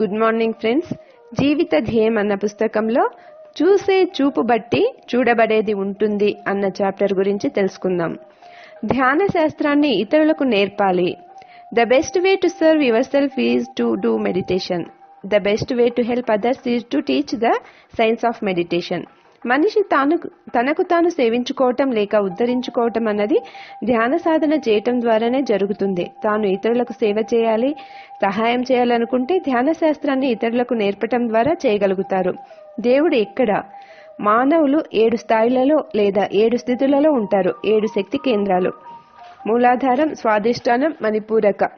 Good morning friends. జీవిత ధ్యేయం అన్న పుస్తకంలో చూసే చూపు బట్టి చూడబడేది ఉంటుంది అన్న చాప్టర్ గురించి తెలుసుకుందాం. ధ్యాన శాస్త్రాన్ని ఇతరులకు నేర్పాలి. The best way to serve yourself is to do meditation the best way to help others is to teach the science of meditation మనిషి తాను తనకు తాను సేవించుకోవటం లేక ఉద్ధరించుకోవటం అన్నది ధ్యాన సాధన చేయటం ద్వారానే జరుగుతుంది. తాను ఇతరులకు సేవ చేయాలి సహాయం చేయాలనుకుంటే ధ్యాన శాస్త్రాన్ని ఇతరులకు నేర్పటం ద్వారా చేయగలుగుతారు. దేవుడు ఎక్కడ? మానవులు ఏడు స్థాయిలలో లేదా ఏడు స్థితులలో ఉంటారు. ఏడు శక్తి కేంద్రాలు. మూలాధారం స్వాధిష్టానం మణిపూరక.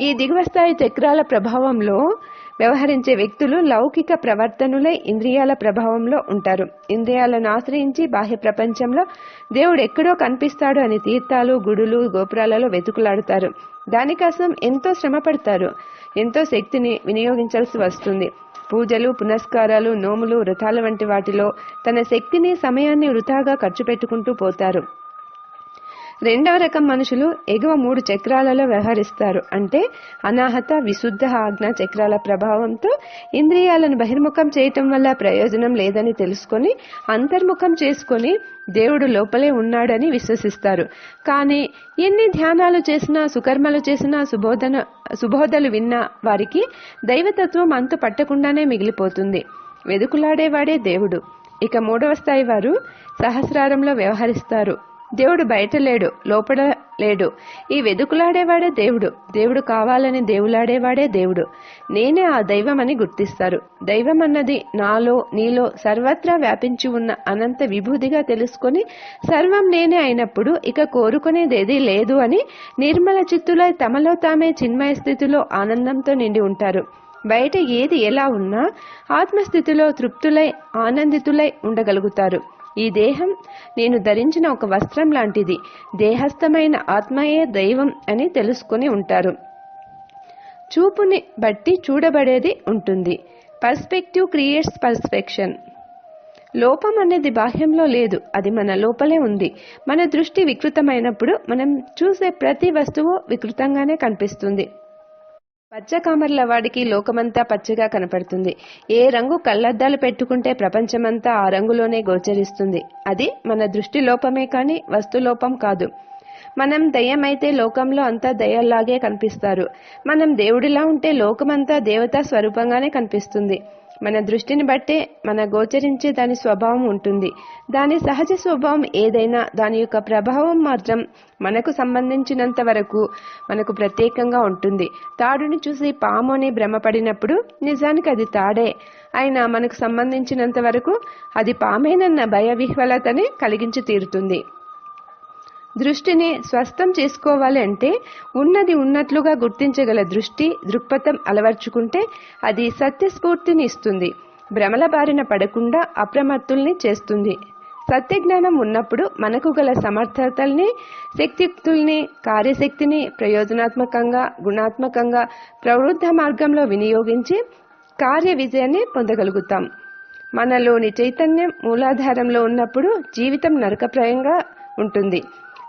ఈ దిగువ స్థాయి చక్రాల ప్రభావంలో వ్యవహరించే వ్యక్తులు లౌకిక ప్రవర్తనులై ఇంద్రియాల ప్రభావంలో ఉంటారు. ఇంద్రియాలను ఆశ్రయించి బాహ్య ప్రపంచంలో దేవుడు ఎక్కడో కనిపిస్తాడు అని తీర్థాలు గుడులు గోపురాలలో వెతుకులాడుతారు. దానికోసం ఎంతో శ్రమ పడతారు ఎంతో శక్తిని వినియోగించాల్సి వస్తుంది. పూజలు పునస్కారాలు నోములు వ్రతాలు వంటి వాటిలో తన శక్తిని సమయాన్ని వృధాగా ఖర్చు పెట్టుకుంటూ పోతారు. రెండవ రకం మనుషులు ఎగువ మూడు చక్రాలలో వ్యవహరిస్తారు. అంటే అనాహత విశుద్ధ ఆజ్ఞ చక్రాల ప్రభావంతో ఇంద్రియాలను బహిర్ముఖం చేయటం వల్ల ప్రయోజనం లేదని తెలుసుకొని అంతర్ముఖం చేసుకొని దేవుడు లోపలే ఉన్నాడని విశ్వసిస్తారు. కానీ ఎన్ని ధ్యానాలు చేసినా సుకర్మలు చేసినా సుబోధన సుబోధలు విన్నా వారికి దైవతత్వం అంతు పట్టకుండానే మిగిలిపోతుంది. వెదుకులాడేవాడే దేవుడు. ఇక మూడవ స్థాయి వారు సహస్రారంలో వ్యవహరిస్తారు. దేవుడు బయట లేడు లోపల లేడు. ఈ వెదుకులాడేవాడే దేవుడు దేవుడు కావాలని దేవులాడేవాడే దేవుడు. నేనే ఆ దైవం అని గుర్తిస్తారు. దైవం అన్నది నాలో నీలో సర్వత్రా వ్యాపించి ఉన్న అనంత విభూతిగా తెలుసుకొని సర్వం నేనే అయినప్పుడు ఇక కోరుకునేదేది లేదు అని నిర్మల చిత్తులై తమలో తామే చిన్మయ స్థితిలో ఆనందంతో నిండి ఉంటారు. బయట ఏది ఎలా ఉన్నా ఆత్మస్థితిలో తృప్తులై ఆనందితులై ఉండగలుగుతారు. ఈ దేహం నేను ధరించిన ఒక వస్త్రం లాంటిది. దేహస్థమైన ఆత్మయే దైవం అని తెలుసుకుని ఉంటారు. చూపుని బట్టి చూడబడేది ఉంటుంది. Perspective creates perception. లోపం అనేది బాహ్యంలో లేదు. అది మన లోపలే ఉంది. మన దృష్టి వికృతమైనప్పుడు మనం చూసే ప్రతి వస్తువు వికృతంగానే కనిపిస్తుంది. పచ్చ కామర్ల వాడికి లోకమంతా పచ్చగా కనపడుతుంది. ఏ రంగు కళ్ళద్దాలు పెట్టుకుంటే ప్రపంచమంతా ఆ రంగులోనే గోచరిస్తుంది. అది మన దృష్టి లోపమే కానీ వస్తులోపం కాదు. మనం దయ్యమైతే లోకంలో అంతా దయ్యల్లాగే కనిపిస్తారు. మనం దేవుడిలా ఉంటే లోకమంతా దేవతా స్వరూపంగానే కనిపిస్తుంది. మన దృష్టిని బట్టే మన గోచరించే దాని స్వభావం ఉంటుంది. దాని సహజ స్వభావం ఏదైనా దాని యొక్క ప్రభావం మాత్రం మనకు సంబంధించినంత వరకు మనకు ప్రత్యేకంగా ఉంటుంది. తాడుని చూసి పాము అని భ్రమపడినప్పుడు నిజానికి అది తాడే. అయినా మనకు సంబంధించినంత వరకు అది పామేనన్న భయ విహ్వలతని కలిగించి తీరుతుంది. దృష్టిని స్వస్థం చేసుకోవాలి అంటే ఉన్నది ఉన్నట్లుగా గుర్తించగల దృష్టి దృక్పథం అలవర్చుకుంటే అది సత్యస్ఫూర్తిని ఇస్తుంది. భ్రమల బారిన పడకుండా అప్రమత్తుల్ని చేస్తుంది. సత్యజ్ఞానం ఉన్నప్పుడు మనకు గల సమర్థతల్ని శక్తియుక్తుల్ని కార్యశక్తిని ప్రయోజనాత్మకంగా గుణాత్మకంగా ప్రవృద్ధ మార్గంలో వినియోగించి కార్య విజయాన్ని పొందగలుగుతాం. మనలోని చైతన్యం మూలాధారంలో ఉన్నప్పుడు జీవితం నరకప్రాయంగా ఉంటుంది.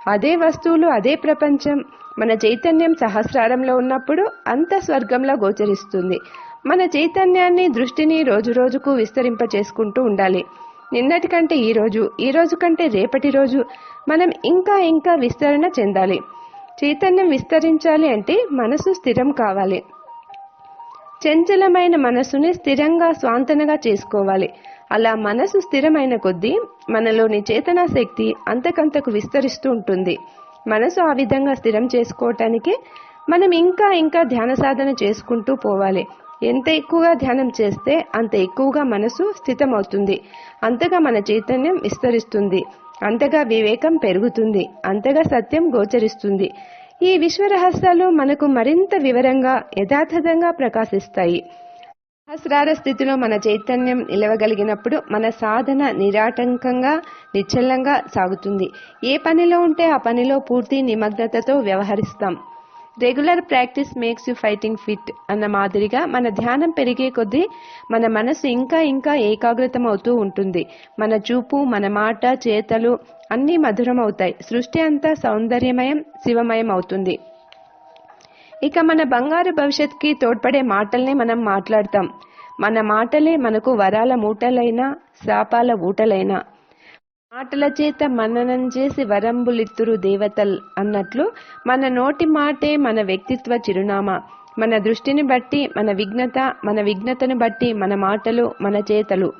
అదే వస్తువులు అదే ప్రపంచం మన చైతన్యం సహస్రారంలో ఉన్నప్పుడు అంత స్వర్గంలో గోచరిస్తుంది. మన చైతన్యాన్ని దృష్టిని రోజు రోజుకు విస్తరింప చేసుకుంటూ ఉండాలి. నిన్నటి కంటే ఈ రోజు ఈ రోజు కంటే రేపటి రోజు మనం ఇంకా ఇంకా విస్తరణ చెందాలి. చైతన్యం విస్తరించాలి అంటే మనసు స్థిరం కావాలి. చంచలమైన మనసుని స్థిరంగా స్వాంతనగా చేసుకోవాలి. అలా మనసు స్థిరమైన కొద్దీ మనలోని చేతనా శక్తి అంతకంతకు విస్తరిస్తూ ఉంటుంది. మనసు ఆ విధంగా స్థిరం చేసుకోవటానికి మనం ఇంకా ఇంకా ధ్యాన సాధన చేసుకుంటూ పోవాలి. ఎంత ఎక్కువగా ధ్యానం చేస్తే అంత ఎక్కువగా మనసు స్థితమవుతుంది. అంతగా మన చైతన్యం విస్తరిస్తుంది. అంతగా వివేకం పెరుగుతుంది. అంతగా సత్యం గోచరిస్తుంది. ఈ విశ్వరహస్యాలు మనకు మరింత వివరంగా యథాతథంగా ప్రకాశిస్తాయి. సహస్రార స్థితిలో మన చైతన్యం నిలవగలిగినప్పుడు మన సాధన నిరాటంకంగా నిశ్చలంగా సాగుతుంది. ఏ పనిలో ఉంటే ఆ పనిలో పూర్తి నిమగ్నతతో వ్యవహరిస్తాం. Regular practice makes you fighting fit అన్న మాదిరిగా మన ధ్యానం పెరిగే కొద్దీ మన మనసు ఇంకా ఇంకా ఏకాగ్రతం అవుతూ ఉంటుంది. మన చూపు మన మాట చేతలు అన్నీ మధురం అవుతాయి సృష్టి అంతా సౌందర్యమయం శివమయం అవుతుంది ఇక మన బంగారు భవిష్యత్కి తోడ్పడే మాటల్నే మనం మాట్లాడతాం. మన మాటలే మనకు వరాల మూటలైనా శాపాల ఊటలైనా. మాటల చేత మననం చేసి వరంబులిత్తురు దేవతల్ అన్నట్లు మన నోటి మాటే మన వ్యక్తిత్వ చిరునామా. మన దృష్టిని బట్టి మన విఘ్నత మన విఘ్నతను బట్టి మన మాటలు మన చేతలు.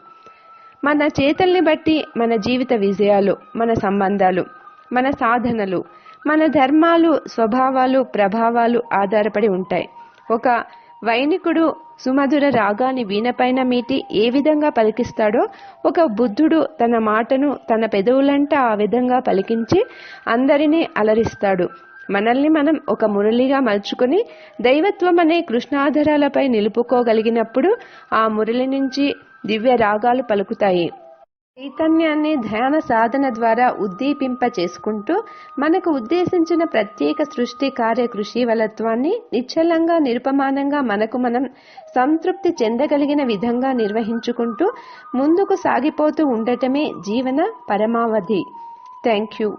మన చేతల్ని బట్టి మన జీవిత విజయాలు మన సంబంధాలు మన సాధనలు. మన ధర్మాలు స్వభావాలు ప్రభావాలు ఆధారపడి ఉంటాయి. ఒక వైనికుడు సుమధుర రాగాన్ని వీణపైన మీటి ఏ విధంగా పలికిస్తాడో ఒక బుద్ధుడు తన మాటను తన పెదవులంట ఆ విధంగా పలికించి అందరినీ అలరిస్తాడు. మనల్ని మనం ఒక మురళిగా మలుచుకొని దైవత్వం అనే కృష్ణాధారాలపై నిలుపుకోగలిగినప్పుడు ఆ మురళి నుంచి దివ్య రాగాలు పలుకుతాయి. చైతన్యాన్ని ధ్యాన సాధన ద్వారా ఉద్దీపింప చేసుకుంటూ మనకు ఉద్దేశించిన ప్రత్యేక సృష్టి కార్యకృషి వలత్వాన్ని నిశ్చలంగా నిరుపమానంగా మనకు మనం సంతృప్తి చెందగలిగిన విధంగా నిర్వహించుకుంటూ ముందుకు సాగిపోతూ ఉండటమే జీవన పరమావధి. Thank you